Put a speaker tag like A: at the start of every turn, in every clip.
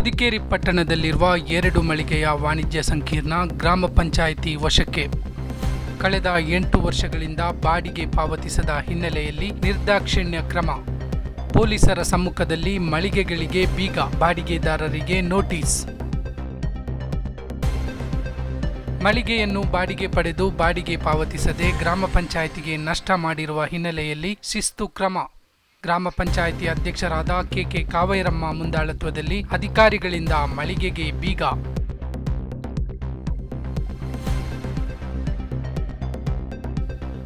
A: ಹುದಿಕೇರಿ ಪಟ್ಟಣದಲ್ಲಿರುವ ಎರಡು ಮಳಿಗೆಯ ವಾಣಿಜ್ಯ ಸಂಕೀರ್ಣ ಗ್ರಾಮ ಪಂಚಾಯಿತಿ ವಶಕ್ಕೆ. ಕಳೆದ ಎಂಟು ವರ್ಷಗಳಿಂದ ಬಾಡಿಗೆ ಪಾವತಿಸದ ಹಿನ್ನೆಲೆಯಲ್ಲಿ ನಿರ್ದಾಕ್ಷಿಣ್ಯ ಕ್ರಮ. ಪೊಲೀಸರ ಸಮ್ಮುಖದಲ್ಲಿ ಮಳಿಗೆಗಳಿಗೆ ಬೀಗ ಬಾಡಿಗೆದಾರರಿಗೆ ನೋಟಿಸ್. ಮಳಿಗೆಯನ್ನು ಬಾಡಿಗೆ ಪಡೆದು ಬಾಡಿಗೆ ಪಾವತಿಸದೆ ಗ್ರಾಮ ಪಂಚಾಯಿತಿಗೆ ನಷ್ಟ ಮಾಡಿರುವ ಹಿನ್ನೆಲೆಯಲ್ಲಿ ಶಿಸ್ತು ಕ್ರಮ. ಗ್ರಾಮ ಪಂಚಾಯಿತಿ ಅಧ್ಯಕ್ಷರಾದ ಕೆಕೆ ಕಾವೈರಮ್ಮ ಮುಂದಾಳತ್ವದಲ್ಲಿ ಅಧಿಕಾರಿಗಳಿಂದ ಮಳಿಗೆಗೆ ಬೀಗ.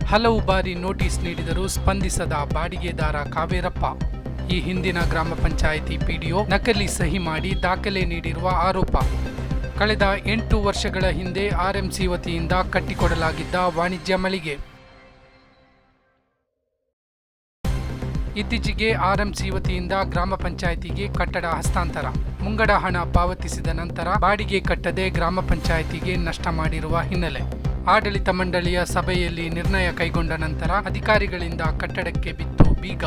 A: ಹಲವು ಬಾರಿ ನೋಟಿಸ್ ನೀಡಿದರೂ ಸ್ಪಂದಿಸದ ಬಾಡಿಗೆದಾರ ಕಾವೇರಪ್ಪ. ಈ ಹಿಂದಿನ ಗ್ರಾಮ ಪಂಚಾಯಿತಿ ಪಿಡಿಒ ನಕಲಿ ಸಹಿ ಮಾಡಿ ದಾಖಲೆ ನೀಡಿರುವ ಆರೋಪ. ಕಳೆದ ಎಂಟು ವರ್ಷಗಳ ಹಿಂದೆ ಆರ್ಎಂಸಿ ವತಿಯಿಂದ ಕಟ್ಟಿಕೊಡಲಾಗಿದ್ದ ವಾಣಿಜ್ಯ ಮಳಿಗೆ. ಇತ್ತೀಚೆಗೆ ಆರ್ಎಂಸಿ ವತಿಯಿಂದ ಗ್ರಾಮ ಪಂಚಾಯಿತಿಗೆ ಕಟ್ಟಡ ಹಸ್ತಾಂತರ. ಮುಂಗಡ ಹಣ ಪಾವತಿಸಿದ ನಂತರ ಬಾಡಿಗೆ ಕಟ್ಟದೆ ಗ್ರಾಮ ಪಂಚಾಯಿತಿಗೆ ನಷ್ಟ ಮಾಡಿರುವ ಹಿನ್ನೆಲೆ. ಆಡಳಿತ ಮಂಡಳಿಯ ಸಭೆಯಲ್ಲಿ ನಿರ್ಣಯ ಕೈಗೊಂಡ ನಂತರ ಅಧಿಕಾರಿಗಳಿಂದ ಕಟ್ಟಡಕ್ಕೆ ಬಿತ್ತು ಬೀಗ.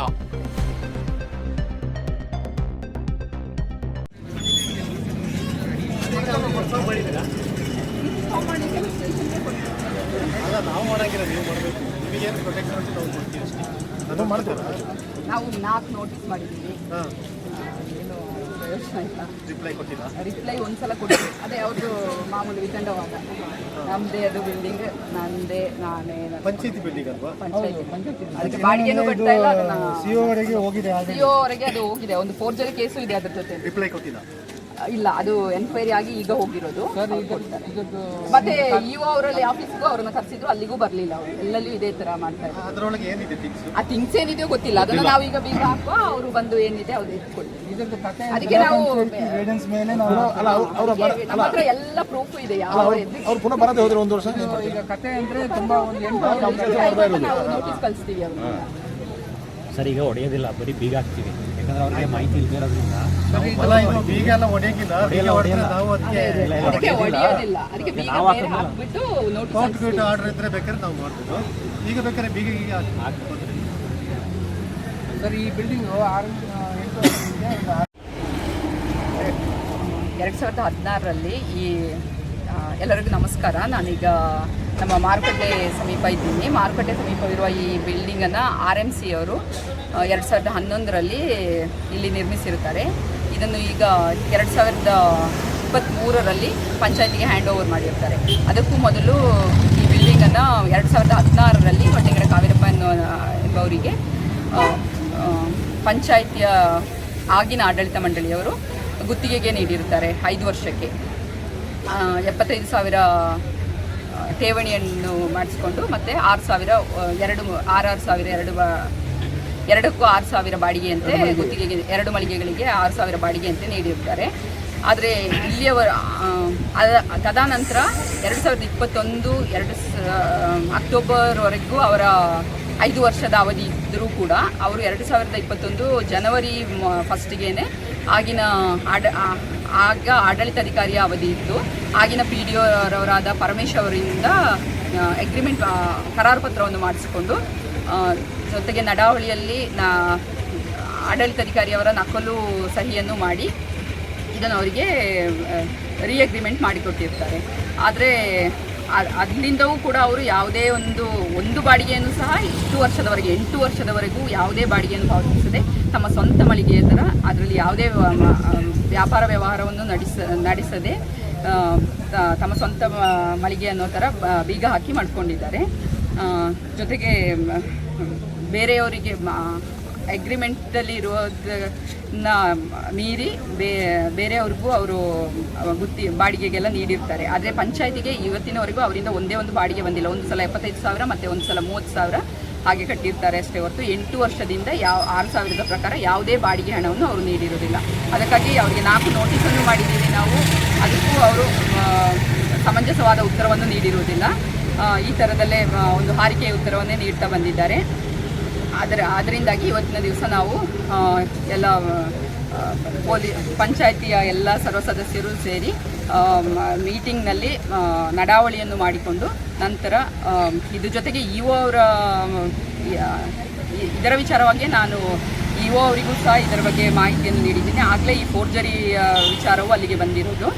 B: ಅಲ್ಲ ನಾವು ಮಾಡಂಗಿಲ್ಲ ನೀವು ಮಾಡಬೇಕು. ನಿಮಗೇನು ಪ್ರೊಟೆಕ್ಷನ್ ಅಂತ ನಾವು ಕೊಡ್ತೀವಿ ಅಷ್ಟೇ. ಅದು ಮಾಡ್ತೀರಾ?
C: ನಾವು ನಾಲ್ಕು ನೋಟಿಸ್ ಮಾಡಿದ್ದೀವಿ.
B: ಹಾಂ.
C: ಏನು ಪ್ರಯೋಜನ ಇಲ್ಲ.
B: ರಿಪ್ಲೈ ಕೊಟ್ಟಿಲ್ಲ?
C: ರಿಪ್ಲೈ ಒಂದ್ಸಲ ಕೊಟ್ಟಿದ್ವಿ. ಅದೇ ಅವ್ರದ್ದು ಮಾಮೂಲಿ ವಿತಂಡವಾದ. ನಮ್ಮದೇ ಅದು ಬಿಲ್ಡಿಂಗ್ ನಂದೇ ನಾನೇ ನನ್ನ
B: ಪಂಚಾಯತಿ ಬಿಲ್ಡಿಂಗ್ ಅಲ್ವಾ?
C: ಪಂಚಾಯತಿ ಅದಕ್ಕೆ ಬಾಡಿಗೆನೂ ಕಟ್ತಾ ಇಲ್ಲ ಅದನ್ನ
B: ಸಿಒವರೆಗೆ ಹೋಗಿದೆ
C: ಸಿಒ ವರೆಗೆ ಅದು ಹೋಗಿದೆ. ಒಂದು ಫೋರ್ಜರಿ ಕೇಸು ಇದೆ ಅದ್ರ ಜೊತೆ
B: ರಿಪ್ಲೈ ಕೊಟ್ಟಿಲ್ಲ?
C: ಇಲ್ಲ ಅದು ಎನ್ಕ್ವೈರಿ ಆಗಿ ಈಗ ಹೋಗಿರೋದು. ಅವ್ರು. ಮತ್ತೆ ಯು ಅವರಲ್ಲಿ ಆಫೀಸ್ಗೂ ಅವ್ರನ್ನ ಕರ್ಸಿದ್ರು ಅಲ್ಲಿಗೂ ಬರಲಿಲ್ಲ ಅವರು. ಎಲ್ಲೆಲ್ಲೂ ಇದೇ ತರ ಮಾಡ್ತಾ ಇದ್ದಾರೆ
B: ಅದರೊಳಗೆ ಏನಿದೆ ಥಿಂಗ್ಸ್
C: ಆ ಥಿಂಗ್ಸ್ ಏನಿದೆಯೋ ಗೊತ್ತಿಲ್ಲ. ಅದನ್ನ ನಾವು ಈಗ ಬೀಗ ಹಾಕುವ ಅವರು ಬಂದು ಏನಿದೆ ಅವ್ರು ಇಟ್ಕೊಳ್ತೀವಿ ಅದಕ್ಕೆ ನಾವು
B: ಮೇಲೆ ಅಲ್ಲ ಅವ್ರ
C: ನಮ್ಮ ಹತ್ರ ಎಲ್ಲ ಪ್ರೂಫ್ ಇದೆ ಯಾವ
B: ಅವ್ರು ಪುನಃ ಬರದೆ ಹೋದ್ರೆ ಒಂದು ವರ್ಷ
D: ಈಗ ಕತೆ ಅಂದ್ರೆ ತುಂಬಾ ಒಂದು ಎಂಟು
C: ನಾವು ನೋಟಿಸ್ ಕಳಿಸ್ತೀವಿ ಅವ್ರಿಗೆ.
E: ಸರ್ ಈಗ ಹೊಡೆಯೋದಿಲ್ಲ ಬರೀ ಬೀಗ ಹಾಕ್ತೀವಿ. ಯಾಕಂದ್ರೆ ಅವ್ರಿಗೆ ಮಾಹಿತಿ ಇಲ್ದಿರೋದ್ರಿಂದ
B: ಅಲ್ಲ ಇದು ಬೀಗ ಎಲ್ಲ ಹೊಡೆಯಂಗಿಲ್ಲ. ಬೀಗ ಹೊಡೆದ್ರೆ ನಾವು ಅದಕ್ಕೆ
C: ಅದಕ್ಕೆ ಅದಕ್ಕೆ ಬೀಗ ಹಾಕ್ಬಿಟ್ಟು ನೋಟಿಸ್
B: ಕೋರ್ಟ್ ಗೀಟ್ ಆರ್ಡರ್ ಇದ್ರೆ ಬೇಕಾದ್ರೆ ನಾವು ಮಾಡ್ಬೋದು. ಈಗ ಬೇಕಾದ್ರೆ ಬೀಗ ಈಗ ಹಾಕ್ಬೋದು
D: ಸರ್ ಈ ಬಿಲ್ಡಿಂಗ್ ಆರು
C: ಎರಡು ಸಾವಿರದ ಹದಿನಾರರಲ್ಲಿ ಈ ಎಲ್ಲರಿಗೂ ನಮಸ್ಕಾರ. ನಾನೀಗ ನಮ್ಮ ಮಾರುಕಟ್ಟೆ ಸಮೀಪ ಇದ್ದೀನಿ. ಮಾರುಕಟ್ಟೆ ಸಮೀಪವಿರುವ ಈ ಬಿಲ್ಡಿಂಗನ್ನು ಆರ್ ಎಂ ಸಿ ಅವರು ಎರಡು ಸಾವಿರದ ಹನ್ನೊಂದರಲ್ಲಿ ಇಲ್ಲಿ ನಿರ್ಮಿಸಿರುತ್ತಾರೆ. ಇದನ್ನು ಈಗ ಎರಡು ಸಾವಿರದ ಇಪ್ಪತ್ತ್ಮೂರರಲ್ಲಿ ಪಂಚಾಯತಿಗೆ ಹ್ಯಾಂಡ್ ಓವರ್ ಮಾಡಿರ್ತಾರೆ. ಅದಕ್ಕೂ ಮೊದಲು ಈ ಬಿಲ್ಡಿಂಗನ್ನು ಎರಡು ಸಾವಿರದ ಹದಿನಾರರಲ್ಲಿ ಹೊಟ್ಟೆಗಡೆ ಕಾವೇರಪ್ಪ ಎನ್ನುವ, ಎಂಬವರಿಗೆ ಪಂಚಾಯಿತಿಯ ಆಗಿನ ಆಡಳಿತ ಮಂಡಳಿಯವರು ಗುತ್ತಿಗೆಗೆ ನೀಡಿರುತ್ತಾರೆ ಐದು ವರ್ಷಕ್ಕೆ. ಎಪ್ಪತ್ತೈದು ಸಾವಿರ ಠೇವಣಿಯನ್ನು ಮಾಡಿಸ್ಕೊಂಡು ಮತ್ತು ಆರು ಸಾವಿರ ಎರಡು ಆರಾರು ಸಾವಿರ, ಎರಡು ಎರಡಕ್ಕೂ ಆರು ಸಾವಿರ ಬಾಡಿಗೆಯಂತೆ ಗುತ್ತಿಗೆಗೆ ಎರಡು ಮಳಿಗೆಗಳಿಗೆ ಆರು ಸಾವಿರ ಬಾಡಿಗೆಯಂತೆ ನೀಡಿರ್ತಾರೆ. ಆದರೆ ಇಲ್ಲಿಯವರು ತದನಂತರ ಎರಡು ಸಾವಿರದ ಇಪ್ಪತ್ತೊಂದು ಎರಡು ಸ- ಅಕ್ಟೋಬರ್ವರೆಗೂ ಅವರ ಐದು ವರ್ಷದ ಅವಧಿ ಇದ್ದರೂ ಕೂಡ ಅವರು ಎರಡು ಸಾವಿರದ ಇಪ್ಪತ್ತೊಂದು ಜನವರಿ ಫಸ್ಟಿಗೇನೆ ಆಗಿನ ಆಡ ಆಗ ಆಡಳಿತಾಧಿಕಾರಿಯ ಅವಧಿ ಇತ್ತು. ಆಗಿನ ಪಿ ಡಿ ಒರವರಾದ ಪರಮೇಶ್ ಅವರಿಂದ ಅಗ್ರಿಮೆಂಟ್ ಕರಾರು ಪತ್ರವನ್ನು ಮಾಡಿಸಿಕೊಂಡು ಜೊತೆಗೆ ನಡಾವಳಿಯಲ್ಲಿ ನಾ ಆಡಳಿತಾಧಿಕಾರಿಯವರ ನಕಲು ಸಹಿಯನ್ನು ಮಾಡಿ ಇದನ್ನು ಅವರಿಗೆ ರೀ ಅಗ್ರಿಮೆಂಟ್ ಮಾಡಿಕೊಟ್ಟಿರ್ತಾರೆ. ಆದರೆ ಅದರಿಂದವೂ ಕೂಡ ಅವರು ಯಾವುದೇ ಒಂದು ಒಂದು ಬಾಡಿಗೆಯನ್ನು ಸಹ ಇಷ್ಟು ವರ್ಷದವರೆಗೆ, ಎಂಟು ವರ್ಷದವರೆಗೂ ಯಾವುದೇ ಬಾಡಿಗೆಯನ್ನು ಪಾವತಿಸದೆ ತಮ್ಮ ಸ್ವಂತ ಮಳಿಗೆಯ ಥರ ಅದರಲ್ಲಿ ಯಾವುದೇ ವ್ಯಾಪಾರ ವ್ಯವಹಾರವನ್ನು ನಡೆಸ, ನಡೆಸದೆ ತಮ್ಮ ಸ್ವಂತ ಮಳಿಗೆ ಅನ್ನೋ ಥರ ಬೀಗ ಹಾಕಿ ಮಾಡ್ಕೊಂಡಿದ್ದಾರೆ. ಜೊತೆಗೆ ಬೇರೆಯವರಿಗೆ ಅಗ್ರಿಮೆಂಟಲ್ಲಿ ಇರೋದನ್ನ ಮೀರಿ ಬೇ, ಬೇರೆಯವ್ರಿಗೂ ಅವರು ಗುತ್ತಿ, ಬಾಡಿಗೆಗೆಲ್ಲ ನೀಡಿರ್ತಾರೆ. ಆದರೆ ಪಂಚಾಯತಿಗೆ ಇವತ್ತಿನವರೆಗೂ ಅವರಿಂದ ಒಂದೇ ಒಂದು ಬಾಡಿಗೆ ಬಂದಿಲ್ಲ. ಒಂದು ಸಲ ಎಪ್ಪತ್ತೈದು ಸಾವಿರ, ಮತ್ತು ಒಂದು ಸಲ ಮೂವತ್ತು ಸಾವಿರ ಹಾಗೆ ಕಟ್ಟಿರ್ತಾರೆ ಅಷ್ಟೇ ಹೊರತು ಎಂಟು ವರ್ಷದಿಂದ ಯಾವ, ಆರು ಸಾವಿರದ ಪ್ರಕಾರ ಯಾವುದೇ ಬಾಡಿಗೆ ಹಣವನ್ನು ಅವರು ನೀಡಿರೋದಿಲ್ಲ ಅದಕ್ಕಾಗಿ ಅವರಿಗೆ ನಾಲ್ಕು ನೋಟಿಸನ್ನು ಮಾಡಿದ್ದೀವಿ ನಾವು. ಅದಕ್ಕೂ ಅವರು ಸಮಂಜಸವಾದ ಉತ್ತರವನ್ನು ನೀಡಿರುವುದಿಲ್ಲ. ಈ ಥರದಲ್ಲೇ ಒಂದು ಹಾರಿಕೆಯ ಉತ್ತರವನ್ನೇ ನೀಡ್ತಾ ಬಂದಿದ್ದಾರೆ. ಆದರೆ ಅದರಿಂದಾಗಿ ಇವತ್ತಿನ ದಿವಸ ನಾವು ಎಲ್ಲ ಪೊಲೀ, ಪಂಚಾಯಿತಿಯ ಎಲ್ಲ ಸರ್ವ ಸದಸ್ಯರು ಸೇರಿ ಮೀಟಿಂಗ್ನಲ್ಲಿ ನಡಾವಳಿಯನ್ನು ಮಾಡಿಕೊಂಡು ನಂತರ ಇದು ಜೊತೆಗೆ ಜೊತೆಗೆ ಒ ಅವರ ಇದರ ವಿಚಾರವಾಗಿ ನಾನು ಇ ಒ ಅವರಿಗೂ ಸಹ ಇದರ ಬಗ್ಗೆ ಮಾಹಿತಿಯನ್ನು ನೀಡಿದ್ದೀನಿ. ಆಗಲೇ ಈ ಫೋರ್ಜರಿ ವಿಚಾರವು ಅಲ್ಲಿಗೆ ಬಂದಿರೋದು.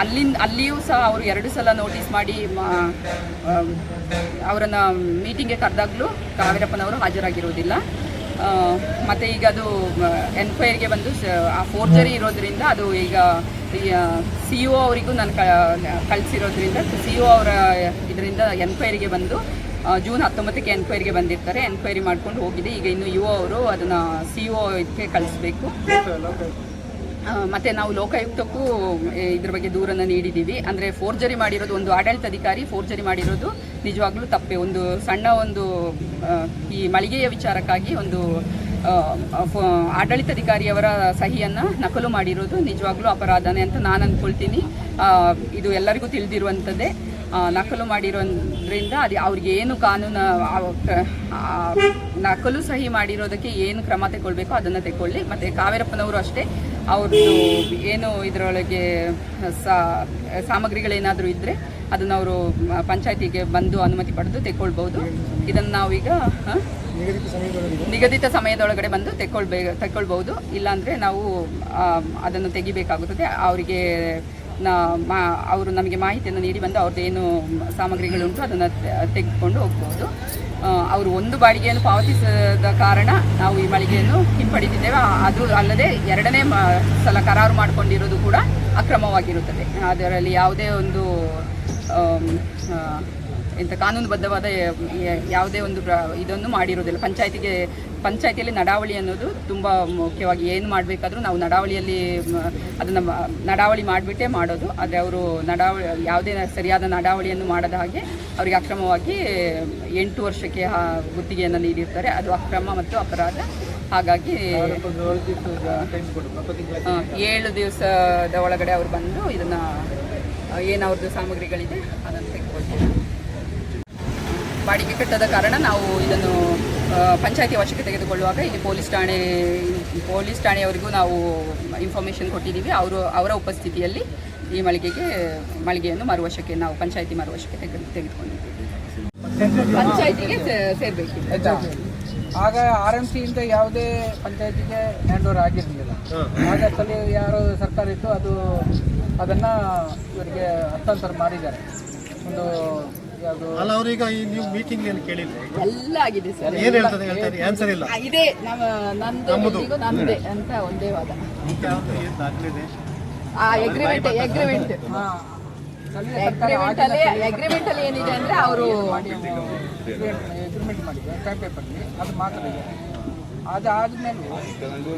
C: ಅಲ್ಲಿಂದ ಅಲ್ಲಿಯೂ ಸಹ ಅವರು ಎರಡು ಸಲ ನೋಟಿಸ್ ಮಾಡಿ ಅವರನ್ನು ಮೀಟಿಂಗ್ಗೆ ಕರೆದಾಗಲೂ ಕಾವೇರಪ್ಪನವರು ಹಾಜರಾಗಿರುವುದಿಲ್ಲ. ಮತ್ತು ಈಗ ಅದು ಎನ್ಕ್ವೈರಿಗೆ ಬಂದು ಆ ಫೋರ್ಜರಿ ಇರೋದ್ರಿಂದ ಅದು ಈಗ ಸಿ ಒ ಅವರಿಗೂ ನಾನು ಕಳಿಸಿರೋದ್ರಿಂದ ಸಿ ಒ ಅವರ ಇದರಿಂದ ಎನ್ಕ್ವೈರಿಗೆ ಬಂದು ಜೂನ್ ಹತ್ತೊಂಬತ್ತಕ್ಕೆ ಎನ್ಕ್ವೈರಿಗೆ ಬಂದಿರ್ತಾರೆ. ಎನ್ಕ್ವೈರಿ ಮಾಡ್ಕೊಂಡು ಹೋಗಿದೆ. ಈಗ ಇನ್ನು ಯು ಅವರು ಅದನ್ನು ಸಿ ಒ ಇದಕ್ಕೆ ಕಳಿಸ್ಬೇಕು. ಮತ್ತೆ ನಾವು ಲೋಕಾಯುಕ್ತಕ್ಕೂ ಇದ್ರ ಬಗ್ಗೆ ದೂರನ್ನು ನೀಡಿದ್ದೀವಿ. ಅಂದರೆ ಫೋರ್ಜರಿ ಮಾಡಿರೋದು ಒಂದು ಆಡಳಿತಾಧಿಕಾರಿ ಫೋರ್ಜರಿ ಮಾಡಿರೋದು ನಿಜವಾಗ್ಲೂ ತಪ್ಪೆ. ಒಂದು ಸಣ್ಣ ಒಂದು ಈ ಮಳಿಗೆಯ ವಿಚಾರಕ್ಕಾಗಿ ಒಂದು ಆಡಳಿತಾಧಿಕಾರಿಯವರ ಸಹಿಯನ್ನು ನಕಲು ಮಾಡಿರೋದು ನಿಜವಾಗ್ಲೂ ಅಪರಾಧನೇ ಅಂತ ನಾನು ಅಂದ್ಕೊಳ್ತೀನಿ ಇದು ಎಲ್ಲರಿಗೂ ತಿಳಿದಿರುವಂಥದ್ದೇ ನಕಲು ಮಾಡಿರೋದ್ರಿಂದ ಅದು ಅವ್ರಿಗೆ ಏನು ಕಾನೂನು ನಕಲು ಸಹಿ ಮಾಡಿರೋದಕ್ಕೆ ಏನು ಕ್ರಮ ತಗೊಳ್ಬೇಕೋ ಅದನ್ನು ತಗೊಳ್ಳಿ ಮತ್ತು ಕಾವೇರಪ್ಪನವರು ಅಷ್ಟೇ ಅವ್ರದ್ದು ಏನು ಇದರೊಳಗೆ ಸಾಮಗ್ರಿಗಳೇನಾದರೂ ಇದ್ದರೆ ಅದನ್ನು ಅವರು ಪಂಚಾಯತಿಗೆ ಬಂದು ಅನುಮತಿ ಪಡೆದು ತೆಕ್ಕೊಳ್ಬೋದು ಇದನ್ನು ನಾವೀಗ
B: ನಿಗದಿತ ಸಮಯದೊಳಗೆ
C: ನಿಗದಿತ ಸಮಯದೊಳಗಡೆ ಬಂದು ತೆಕ್ಕೊಳ್ಬೇ ತೆಕ್ಕೊಳ್ಬೋದು ಇಲ್ಲಾಂದರೆ ನಾವು ಅದನ್ನು ತೆಗಿಬೇಕಾಗುತ್ತದೆ. ಅವರಿಗೆ ಮಾ ಅವರು ನಮಗೆ ಮಾಹಿತಿಯನ್ನು ನೀಡಿ ಬಂದು ಅವ್ರದ್ದು ಏನು ಸಾಮಗ್ರಿಗಳುಂಟು ಅದನ್ನು ತೆಗೆದುಕೊಂಡು ಹೋಗ್ಬೋದು ಅವರು ಒಂದು ಬಾಡಿಗೆಯನ್ನು ಪಾವತಿಸದ ಕಾರಣ ನಾವು ಈ ಮಳಿಗೆಯನ್ನು ಹಿಂಪಡೆದಿದ್ದೇವೆ. ಅದು ಅಲ್ಲದೆ ಎರಡನೇ ಸಲ ಕರಾರು ಮಾಡಿಕೊಂಡಿರೋದು ಕೂಡ ಅಕ್ರಮವಾಗಿರುತ್ತದೆ. ಅದರಲ್ಲಿ ಯಾವುದೇ ಒಂದು ಎಂಥ ಕಾನೂನುಬದ್ಧವಾದ ಯಾವುದೇ ಒಂದು ಇದನ್ನು ಮಾಡಿರೋದಿಲ್ಲ. ಪಂಚಾಯತಿಗೆ, ಪಂಚಾಯತಿಯಲ್ಲಿ ನಡಾವಳಿ ಅನ್ನೋದು ತುಂಬ ಮುಖ್ಯವಾಗಿ ಏನು ಮಾಡಬೇಕಾದ್ರೂ ನಾವು ನಡಾವಳಿಯಲ್ಲಿ ಅದನ್ನು ನಡಾವಳಿ ಮಾಡಿಬಿಟ್ಟೇ ಮಾಡೋದು. ಆದರೆ ಅವರು ನಡಾವಳಿ, ಯಾವುದೇ ಸರಿಯಾದ ನಡಾವಳಿಯನ್ನು ಮಾಡದ ಹಾಗೆ ಅವರಿಗೆ ಅಕ್ರಮವಾಗಿ ಎಂಟು ವರ್ಷಕ್ಕೆ ಗುತ್ತಿಗೆಯನ್ನು ನೀಡಿರ್ತಾರೆ. ಅದು ಅಕ್ರಮ ಮತ್ತು ಅಪರಾಧ. ಹಾಗಾಗಿ ಏಳು ದಿವಸದ ಒಳಗಡೆ ಅವರು ಬಂದು ಇದನ್ನು ಏನು ಸಾಮಗ್ರಿಗಳಿದೆ ಅದನ್ನು ತೆಗೆದುಕೊಳ್ತಾರೆ ಬಾಡಿಗೆ ಕಟ್ಟದ ಕಾರಣ ನಾವು ಇದನ್ನು ಪಂಚಾಯತಿ ವಶಕ್ಕೆ ತೆಗೆದುಕೊಳ್ಳುವಾಗ ಇಲ್ಲಿ ಪೊಲೀಸ್ ಠಾಣೆ ಪೊಲೀಸ್ ಠಾಣೆಯವರಿಗೂ ನಾವು ಇನ್ಫಾರ್ಮೇಷನ್ ಕೊಟ್ಟಿದ್ದೀವಿ. ಅವರು ಅವರ ಉಪಸ್ಥಿತಿಯಲ್ಲಿ ಈ ಮಳಿಗೆಗೆ ಮಳಿಗೆಯನ್ನು ಮರುವಶಕ್ಕೆ ನಾವು ಪಂಚಾಯತಿ ಮರುವಶಕ್ಕೆ ತೆಗೆದು ತೆಗೆದುಕೊಂಡಿದ್ದೀವಿ. ಪಂಚಾಯತಿಗೆ ಸೇರಬೇಕು.
D: ಆಗ ಆರ್ ಎಂ ಸಿಯಿಂದ ಯಾವುದೇ ಪಂಚಾಯತಿಗೆ ಹ್ಯಾಂಡ್ ಓವರ್ ಆಗಿರಲಿಲ್ಲ ಆಗ ಸ್ಥಳೀಯ ಯಾರು ಸರ್ಕಾರ ಇತ್ತು ಅದು ಅದನ್ನು ಇವರಿಗೆ ಹಸ್ತಾಂತರ ಮಾಡಿದ್ದಾರೆ. ಒಂದು
B: ಅಲ್ಲ ಅವ್ರೀಗ ಈ ನೀವು ಮೀಟಿಂಗ್ ಏನು ಕೇಳಿದ್ರೆ
C: ಎಲ್ಲ ಆಗಿದೆ ಸರ್.
B: ಏನು ಹೇಳ್ತದೆ ಹೇಳ್ತಾರೆ ಆನ್ಸರ್ ಇಲ್ಲ.
C: ಇದೆ. ನಮ್ಮ ನಂದು ನಂದೇ ಅಂತ ಒಂದೇ ವಾದ.
B: ಯಾವ್ದು ಏನು ದಾಖಲೆ ಇದೆ
C: ಆ ಅಗ್ರಿಮೆಂಟ್ ಎಗ್ರಿಮೆಂಟ್
D: ಹಾಂ. ಸ್ಥಳೀಯ
C: ಅಗ್ರಿಮೆಂಟ್ ಅಲ್ಲಿ ಅಗ್ರಿಮೆಂಟ್ ಅಲ್ಲಿ ಏನಿದೆ ಅಂದ್ರೆ ಅವರು
D: ಎಗ್ರಿಮೆಂಟ್ ಮಾಡಿದ್ರು. ಟೈಮ್ ಪೇಪರ್ಲಿ ಅದು ಮಾತ್ರ ಇದೆ. ಅದಾದ್ಮೇಲೆ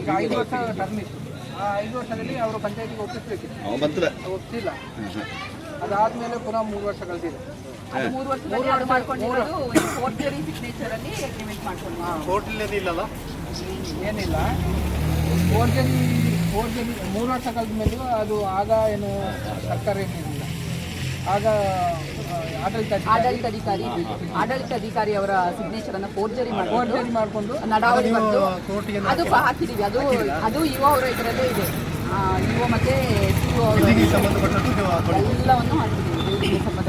D: ಈಗ ಐದು ವರ್ಷ ಟರ್ಮ್ ಇತ್ತು. ಆ ಐದು ವರ್ಷದಲ್ಲಿ ಅವರು ಪಂಚಾಯತಿಗೆ ಒಪ್ಪಿಸ್ಬೇಕಿತ್ತು. ಒಪ್ಪಿಲ್ಲ ಅದಾದ್ಮೇಲೆ ಪುನಃ ಮೂರು ವರ್ಷ ಕಳೆದಿದೆ.
C: ಅದು ಮೂರು ವರ್ಷದಲ್ಲಿ ಅವ್ರು ಮಾಡ್ಕೊಂಡಿರೋದು ಫೋರ್ಜರಿ ಸಿಗ್ನೇಚರ್ ಅಲ್ಲಿ ಅಗ್ರಿಮೆಂಟ್ ಮಾಡ್ಕೊಂಡು.
B: ಕೋರ್ಟಲ್ಲಿ
D: ಏನಿಲ್ಲ. ಫೋರ್ ಜನ್ ಫೋರ್ ಜನ್ ಮೂರು ವರ್ಷ ಕಳೆದ ಮೇಲೂ ಅದು ಆಗ ಏನು ಸರ್ಕಾರ ಏನಿರಲಿಲ್ಲ. ಆಗ ಆಡಳಿತ
C: ಆಡಳಿತಾಧಿಕಾರಿ ಆಡಳಿತಾಧಿಕಾರಿ ಅವರ ಸಿಗ್ನೇಚರ್ ಅನ್ನ ಫೋರ್ಜರಿ ಮಾಡ್ಕೊಂಡು
D: ಫೋರ್ಜರಿ ಮಾಡಿಕೊಂಡು
C: ನಡಾವಳಿ ಬಂದು ಅದು ಹಾಕಿದೀವಿ. ಅದು ಅದು ಯುವ ಅವರ ಇದರಲ್ಲೇ ಇದೆ. ಯುವ ಮತ್ತೆ ಸಿಒ ಎಲ್ಲವನ್ನು ಹಾಕಿದ್ದೀವಿ. ಸಂಬಂಧ